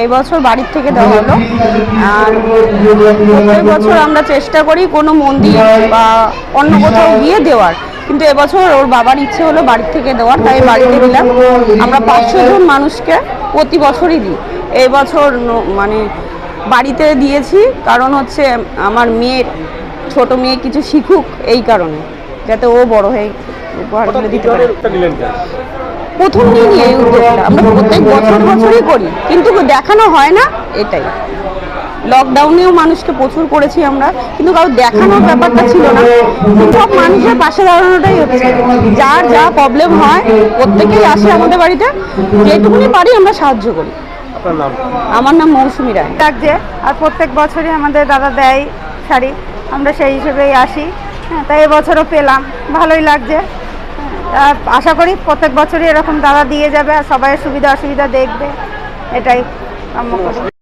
এই বছর বাড়ির থেকে দেওয়া হলো। আর প্রত্যেক বছর আমরা চেষ্টা করি কোনো মন্দির বা অন্য কোথাও গিয়ে দেওয়ার। কিন্তু এবছর ওর বাবার ইচ্ছে হলো বাড়ির থেকে দেওয়ার তাই বাড়িতে দিলাম। আমরা পাঁচশো জন মানুষকে প্রতি বছরই দিই। এই বছর মানে বাড়িতে দিয়েছি কারণ হচ্ছে আমার মেয়ের ছোট মেয়ে কিছু শিখুক এই কারণে যাতে ও বড় হয়ে উপহারগুলো দিতে পারে। প্রথম দিনই এই উদ্যোগটা। আমরা প্রত্যেক বছর বছরই করি কিন্তু দেখানো হয় না এটাই। লকডাউনেও মানুষকে প্রচুর করেছি আমরা কিন্তু কারও দেখানোর ব্যাপারটা ছিল না। সব মানুষের পাশে দাঁড়ানোটাই হচ্ছে। যার যা প্রবলেম হয় প্রত্যেকেই আসে আমাদের বাড়িতে। যেটুকুনি পারি আমরা সাহায্য করি। আমার নাম মৌসুমি রায়। লাগছে আর প্রত্যেক বছরই আমাদের দাদা দেয় শাড়ি। আমরা সেই হিসেবেই আসি। হ্যাঁ তাই এবছরও পেলাম। ভালোই লাগছে। আশা করি প্রত্যেক বছরই এরকম দাদা দিয়ে যাবে আর সবাই সুবিধা অসুবিধা দেখবে। এটাই কাম্য করি